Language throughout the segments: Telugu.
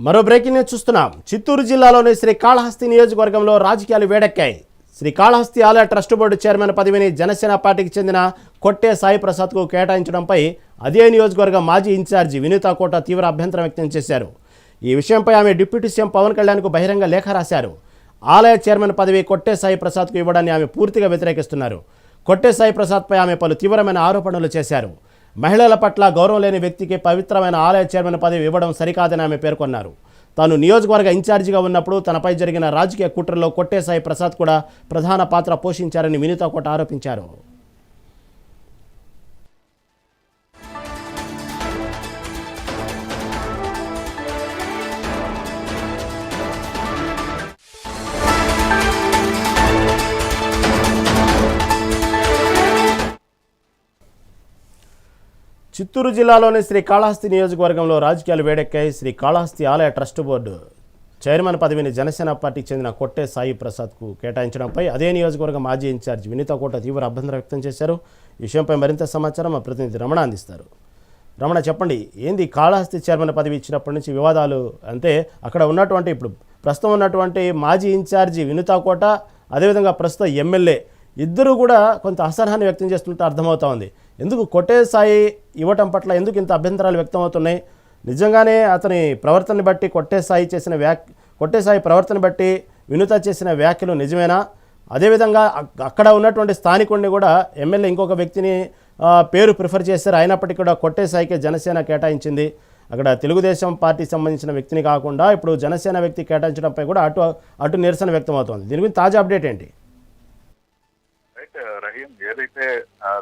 మరో బ్రేకింగ్ న్యూస్ చూస్తున్నాం. చిత్తూరు జిల్లాలోని శ్రీకాళహస్తి నియోజకవర్గంలో రాజకీయాలు వేడెక్కాయి. శ్రీకాళహస్తి ఆలయ ట్రస్ట్ బోర్డు చైర్మన్ పదవిని జనసేన పార్టీకి చెందిన కొట్టే సాయి ప్రసాద్కు కేటాయించడంపై అదే నియోజకవర్గం మాజీ ఇన్ఛార్జి వినీతా కోట తీవ్ర అభ్యంతరం వ్యక్తం చేశారు. ఈ విషయంపై ఆమె డిప్యూటీ సీఎం పవన్ కళ్యాణ్కు బహిరంగ లేఖ రాశారు. ఆలయ చైర్మన్ పదవి కొట్టే సాయి ప్రసాద్కు ఇవ్వడాన్ని ఆమె పూర్తిగా వ్యతిరేకిస్తున్నారు. కొట్టే సాయి ప్రసాద్పై ఆమె పలు తీవ్రమైన ఆరోపణలు చేశారు. మహిళల పట్ల గౌరవం లేని వ్యక్తికి పవిత్రమైన ఆలయ చైర్మన్ పదవి ఇవ్వడం సరికాదని ఆమె పేర్కొన్నారు. తాను నియోజకవర్గ ఇన్ఛార్జిగా ఉన్నప్పుడు తనపై జరిగిన రాజకీయ కుట్రలో కొట్టేసాయి ప్రసాద్ కూడా ప్రధాన పాత్ర పోషించారని వినీతా కోట ఆరోపించారు. చిత్తూరు జిల్లాలోని శ్రీకాళహస్తి నియోజకవర్గంలో రాజకీయాలు వేడెక్కాయి శ్రీకాళహస్తి ఆలయ ట్రస్ట్ బోర్డు. చైర్మన్ పదవిని జనసేన పార్టీకి చెందిన కొట్టే సాయి ప్రసాద్కు కేటాయించడంపై అదే నియోజకవర్గ మాజీ ఇన్ఛార్జ్ వినీత కోట తీవ్ర అభ్యంతరం వ్యక్తం చేశారు. ఈ విషయంపై మరింత సమాచారం మా ప్రతినిధి రమణ అందిస్తారు. రమణ చెప్పండి ఏంది కాళహస్తి చైర్మన్ పదవి ఇచ్చినప్పటి నుంచి వివాదాలు? అంటే అక్కడ ఉన్నటువంటి ఇప్పుడు ప్రస్తుతం ఉన్నటువంటి మాజీ ఇన్ఛార్జి వినుతా కోట అదేవిధంగా ప్రస్తుత ఎమ్మెల్యే ఇద్దరు కూడా కొంత అసహనాన్ని వ్యక్తం చేస్తుంటే అర్థమవుతా ఉంది. ఎందుకు కొట్టే సాయి ఇవ్వటం పట్ల ఎందుకు ఇంత అభ్యంతరాలు వ్యక్తమవుతున్నాయి? నిజంగానే అతని ప్రవర్తన బట్టి కొట్టేసాయి చేసిన వ్యాక్ కొట్టే సాయి ప్రవర్తన బట్టి వినుత చేసిన వ్యాఖ్యలు నిజమేనా? అదేవిధంగా అక్కడ ఉన్నటువంటి స్థానికుడిని కూడా ఎమ్మెల్యే ఇంకొక వ్యక్తిని పేరు ప్రిఫర్ చేశారు. అయినప్పటికీ కూడా కొట్టేసాయికే జనసేన కేటాయించింది. అక్కడ తెలుగుదేశం పార్టీ సంబంధించిన వ్యక్తిని కాకుండా ఇప్పుడు జనసేన వ్యక్తి కేటాయించడంపై కూడా అటు అటు నిరసన వ్యక్తమవుతోంది. దీని గురించి తాజా అప్డేట్ ఏంటి? రైట్ రహీం ఏదైతే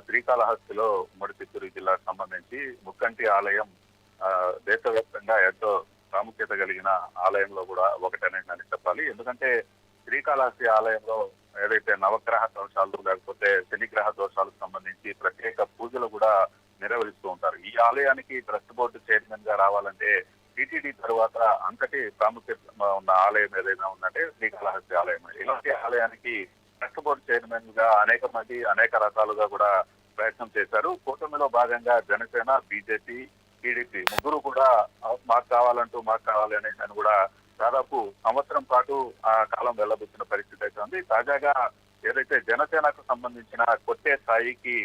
శ్రీకాళహస్తిలో ఉమ్మడి చిత్తూరు జిల్లాకు సంబంధించి ముక్కంటి ఆలయం దేశవ్యాప్తంగా ఎంతో ప్రాముఖ్యత కలిగిన ఆలయంలో కూడా ఒకటనేటని చెప్పాలి. ఎందుకంటే శ్రీకాళహస్తి ఆలయంలో ఏదైతే నవగ్రహ దోషాలు లేకపోతే శనిగ్రహ దోషాలకు సంబంధించి ప్రత్యేక పూజలు కూడా నిర్వహిస్తూ ఉంటారు. ఈ ఆలయానికి ట్రస్ట్ బోర్డు చైర్మన్గా రావాలంటే టీటీడీ తర్వాత అంతటి ప్రాముఖ్యత ఉన్న ఆలయం ఏదైనా ఉందంటే శ్రీకాళహస్తి ఆలయం ఇలాంటి ఆలయానికి ట్రస్ట్ బోర్డు చైర్మన్గా అనేక మంది అనేక రకాలుగా కూడా ప్రయత్నం చేశారు. కూటమిలో భాగంగా జనసేన బీజేపీ టీడీపీ ముగ్గురు కూడా మాకు కావాలంటూ మాకు కావాలి అనేసి అని కూడా దాదాపు సంవత్సరం పాటు ఆ కాలం వెళ్ళబుచ్చిన పరిస్థితి అయితే ఉంది. తాజాగా ఏదైతే జనసేనకు సంబంధించిన కొట్టే స్థాయికి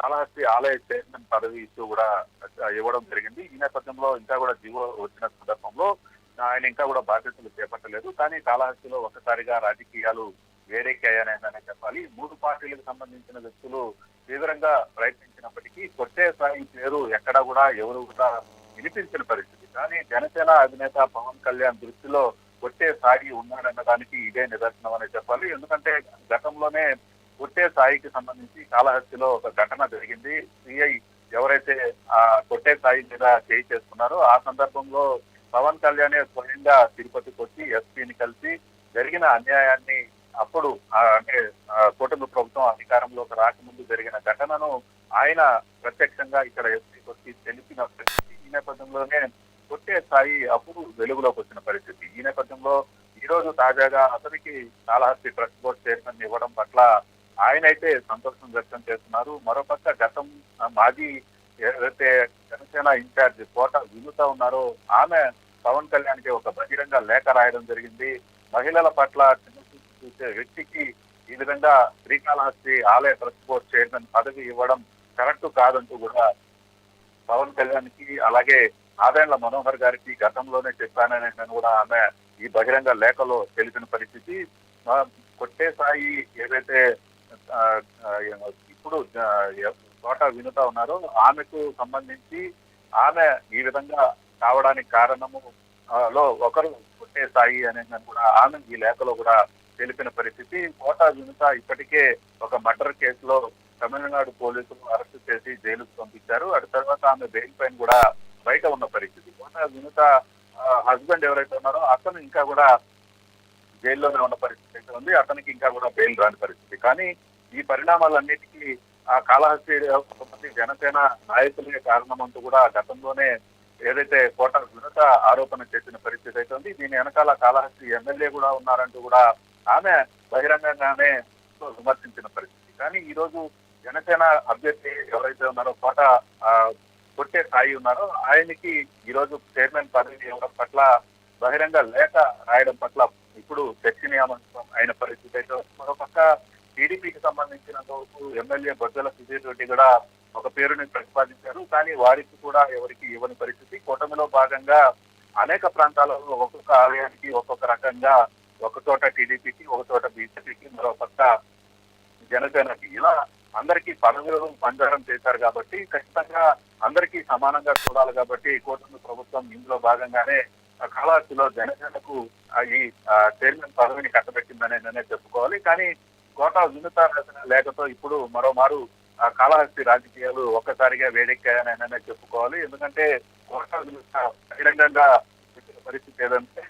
కాళహస్తి ఆలయ చైర్మన్ పదవి ఇస్తూ కూడా ఇవ్వడం జరిగింది. ఈ నేపథ్యంలో ఇంకా కూడా జీవో వచ్చిన సందర్భంలో ఆయన ఇంకా కూడా బాధ్యతలు చేపట్టలేదు. కానీ కాళహస్తిలో ఒకసారిగా రాజకీయాలు వేడెక్కాయనే చెప్పాలి. మూడు పార్టీలకు సంబంధించిన వ్యక్తులు తీవ్రంగా ప్రయత్నించినప్పటికీ కొట్టే స్థాయి పేరు ఎక్కడ కూడా ఎవరు కూడా వినిపించిన పరిస్థితి. కానీ జనసేన అధినేత పవన్ కళ్యాణ్ దృష్టిలో కొట్టే స్థాయి ఉన్నాడన్న దానికి ఇదే నిదర్శనం అనే చెప్పాలి. ఎందుకంటే గతంలోనే కొట్టే స్థాయికి సంబంధించి కాళహస్తిలో ఒక ఘటన జరిగింది. సిఐ ఎవరైతే ఆ కొట్టే స్థాయి మీద చేయి చేసుకున్నారో ఆ సందర్భంలో పవన్ కళ్యాణ్ స్వయంగా తిరుపతికి వచ్చి ఎస్పీని కలిసి జరిగిన అన్యాయాన్ని అప్పుడు అంటే కూటమి ప్రభుత్వం అధికారంలోకి రాకముందు జరిగిన ఘటనను ఆయన ప్రత్యక్షంగా ఇక్కడ ఎస్పీకి వచ్చి తెలిపిన పరిస్థితి ఈ నేపథ్యంలోనే కొట్టే స్థాయి అప్పుడు వెలుగులోకి వచ్చిన పరిస్థితి. ఈ నేపథ్యంలో ఈ రోజు తాజాగా అతనికి కాళహస్తి ట్రస్ట్ బోర్డు చైర్మన్ ఇవ్వడం పట్ల ఆయన అయితే సంతోషం వ్యక్తం చేస్తున్నారు. మరోపక్క గతం మాజీ ఏదైతే జనసేన ఇన్ఛార్జ్ కోట వినుత ఉన్నారో ఆమె పవన్ కళ్యాణ్కి ఒక బహిరంగ లేఖ రాయడం జరిగింది. మహిళల పట్ల చిన్న చూసే వ్యక్తికి ఈ విధంగా శ్రీకాళహస్తి ఆలయ ట్రస్ట్ బోర్డు చైర్మన్ పదవి ఇవ్వడం కరెక్ట్ కాదంటూ కూడా పవన్ కళ్యాణ్కి అలాగే ఆదాయంల మనోహర్ గారికి గతంలోనే చెప్పానని కూడా ఆమె ఈ బహిరంగ లేఖలో తెలిపిన పరిస్థితి. కొట్టేసాయి కొట్టే సాయి ఏదైతే ఇప్పుడు తోట వినుతా ఉన్నారో ఆమెకు సంబంధించి ఆమె ఈ విధంగా కావడానికి కారణము లో ఒకరు కొట్టే సాయి అనే కూడా ఆమె ఈ లేఖలో కూడా తెలిపిన పరిస్థితి. కోటా వినుత ఇప్పటికే ఒక మర్డర్ కేసులో తమిళనాడు పోలీసులు అరెస్ట్ చేసి జైలుకు పంపించారు. అటు తర్వాత ఆమె బెయిల్ పైన కూడా బయట ఉన్న పరిస్థితి. కోటా వినుత హస్బెండ్ ఎవరైతే ఉన్నారో అతను ఇంకా కూడా జైల్లోనే ఉన్న పరిస్థితి అయితే ఉంది. అతనికి ఇంకా కూడా బెయిల్ రాని పరిస్థితి. కానీ ఈ పరిణామాలన్నిటికీ ఆ కాళహస్తి కొంతమంది జనసేన నాయకులే కారణమంటూ కూడా గతంలోనే ఏదైతే కోట వినత ఆరోపణ చేసిన పరిస్థితి అయితే ఉంది దీని వెనకాల కాళహస్తి ఎమ్మెల్యే కూడా ఉన్నారంటూ కూడా ఆమె బహిరంగంగానే విమర్శించిన పరిస్థితి. కానీ ఈ రోజు జనసేన అభ్యర్థి ఎవరైతే ఉన్నారో కోట కొట్టే స్థాయి ఉన్నారో ఆయనకి ఈ రోజు చైర్మన్ పదవి ఇవ్వడం పట్ల బహిరంగ లేఖ రాయడం పట్ల ఇప్పుడు చర్చనీయాంశం అయిన పరిస్థితి అయితే మరోపక్క టీడీపీకి సంబంధించినంత వరకు ఎమ్మెల్యే బొజ్జల సుధీర్ రెడ్డి కూడా ఒక పేరుని ప్రతిపాదించారు. కానీ వారికి కూడా ఎవరికి ఇవ్వని పరిస్థితి. కూటమిలో భాగంగా అనేక ప్రాంతాలలో ఒక్కొక్క ఆలయానికి ఒక్కొక్క రకంగా ఒక చోట టీడీపీకి ఒక చోట బీజేపీకి మరో పక్క జనసేనకి. ఇలా అందరికీ పదవులను పంజారం చేశారు కాబట్టి ఖచ్చితంగా అందరికీ సమానంగా చూడాలి కాబట్టి కూటమి ప్రభుత్వం ఇందులో భాగంగానే కళాశిలో జనసేనకు ఈ చైర్మన్ పదవిని కట్టబెట్టిందనే నేనే చెప్పుకోవాలి. కానీ కోటా వినుత లేఖతో ఇప్పుడు మరోమారు ఆ కాళహస్తి రాజకీయాలు ఒక్కసారిగా వేడెక్కాయని నేనే చెప్పుకోవాలి. ఎందుకంటే కోటా వినుత బహిరంగంగా పరిస్థితి ఏదంటే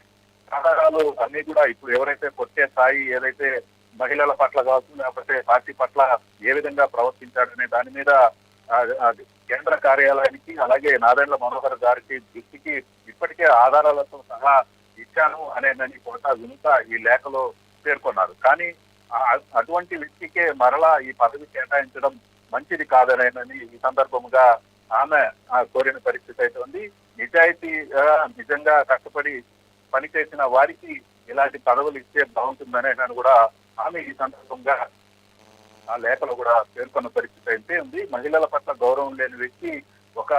ఆధారాలు అన్ని కూడా ఇప్పుడు ఎవరైతే కొట్టే స్థాయి ఏదైతే మహిళల పట్ల కావచ్చు లేకపోతే పార్టీ పట్ల ఏ విధంగా ప్రవర్తించాడనే దాని మీద కేంద్ర కార్యాలయానికి అలాగే నారాయణ మనోహర్ గారికి దృష్టికి ఇప్పటికే ఆధారాలతో సహా ఇచ్చాను అనేదని కోట వినుత ఈ లేఖలో పేర్కొన్నారు. కానీ ఆ- అటువంటి వ్యక్తికే మరలా ఈ పదవి కేటాయించడం మంచిది కాదనేనని ఈ సందర్భముగా ఆమె ఆ, కోరిన పరిస్థితి అయితే ఉంది. నిజాయితీ నిజంగా కష్టపడి పనిచేసిన వారికి ఇలాంటి పదవులు ఇస్తే బాగుంటుందనే అని కూడా ఆమె ఈ సందర్భంగా ఆ లేఖలో కూడా పేర్కొన్న పరిస్థితి అయితే ఉంది. మహిళల పట్ల గౌరవం లేని వ్యక్తి ఒక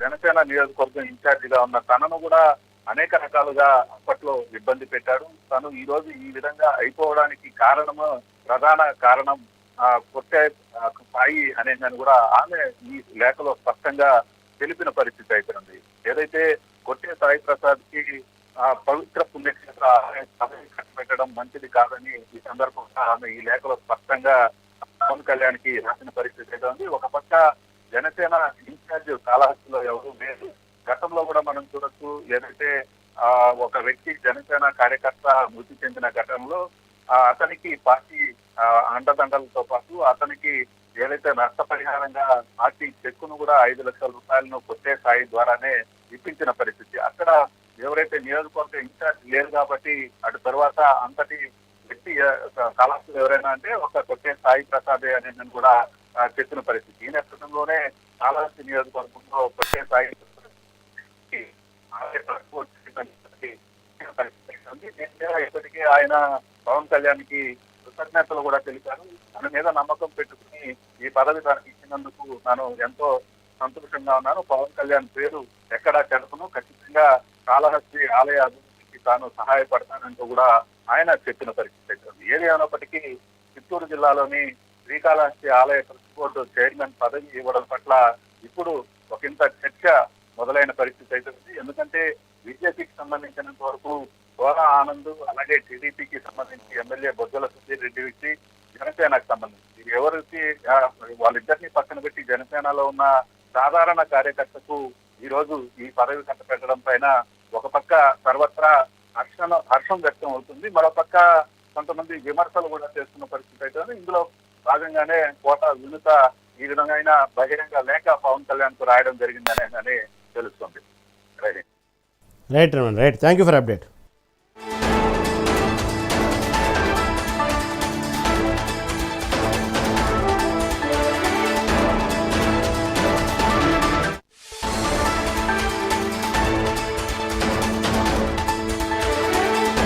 జనసేన నియోజకవర్గం ఇన్ఛార్జిగా ఉన్న తనను కూడా అనేక రకాలుగా అప్పట్లో ఇబ్బంది పెట్టాడు. తను ఈ రోజు ఈ విధంగా అయిపోవడానికి కారణము ప్రధాన కారణం ఆ, కొట్టే స్థాయి సాయి అనేదని కూడా ఆమె ఈ లేఖలో స్పష్టంగా తెలిపిన పరిస్థితి అయితే ఉంది ఏదైతే కొట్టే సాయి ప్రసాద్కి పవిత్ర పుణ్యక్షేత్ర పెట్టడం మంచిది కాదని ఈ సందర్భంగా ఆమె ఈ లేఖలో స్పష్టంగా పవన్ కళ్యాణ్కి రాసిన పరిస్థితి ఏదో ఉంది. ఒక పక్క జనసేన ఇన్ఛార్జ్ కాళహస్తిలో ఎవరు లేదు గతంలో కూడా మనం చూడొచ్చు ఏదైతే ఆ ఒక వ్యక్తి జనసేన కార్యకర్త మృతి చెందిన ఘటనలో ఆ అతనికి పార్టీ ఆ, అండదండలతో పాటు అతనికి ఏదైతే నష్టపరిహారంగా పార్టీ చెక్కును కూడా ఐదు లక్షల రూపాయలను కొట్టే స్థాయి ద్వారానే ఇప్పించిన పరిస్థితి. అక్కడ ఎవరైతే నియోజకవర్గ ఇన్ఛార్జ్ లేరు కాబట్టి అటు తర్వాత అంతటి వ్యక్తి కళాశాల ఎవరైనా అంటే ఒక కొట్టే సాయి ప్రసాదే అని నేను కూడా చెప్పిన పరిస్థితి. ఈ నేపథ్యంలోనే కాళహస్తి నియోజకవర్గంలో కొట్టే సాయి పరిస్థితి దీని మీద ఇప్పటికే ఆయన పవన్ కళ్యాణ్కి కృతజ్ఞతలు కూడా తెలిపారు. తన మీద నమ్మకం పెట్టుకుని ఈ పదవి తనకి ఇచ్చినందుకు నేను ఎంతో సంతోషంగా ఉన్నాను. పవన్ కళ్యాణ్ పేరు ఎక్కడా చెడపను. ఖచ్చితంగా కాళహస్తి ఆలయ అభివృద్ధికి తాను సహాయపడతానంటూ కూడా ఆయన చెప్పిన పరిస్థితి అయితే ఉంది. ఏది అయినప్పటికీ చిత్తూరు జిల్లాలోని శ్రీకాళహస్తి ఆలయ ట్రస్ట్ బోర్డు చైర్మన్ పదవి ఇవ్వడం పట్ల ఇప్పుడు ఒకంత చర్చ మొదలైన పరిస్థితి అయితే ఉంది ఎందుకంటే బీజేపీకి సంబంధించినంత వరకు గోరా ఆనంద్ అలాగే టీడీపీకి సంబంధించి ఎమ్మెల్యే బొజ్జల సుధీర్ రెడ్డి వ్యక్తి జనసేనకు సంబంధించి. ఎవరికి వాళ్ళిద్దరిని పక్కన పెట్టి జనసేనలో ఉన్న సాధారణ కార్యకర్తకు ఈ రోజు ఈ పదవి కట్టపెట్టడం పైన ఒక పక్క సర్వత్రా హర్షణ హర్షం వ్యక్తం అవుతుంది. మరో పక్క కొంతమంది విమర్శలు కూడా చేస్తున్న పరిస్థితి అయితే ఇందులో భాగంగానే కోట వినుత ఈ విధంగా బహిరంగ లేఖ పవన్ కళ్యాణ్కు రాయడం జరిగిందనే అని తెలుస్తుంది. Right. Right right. Thank you for update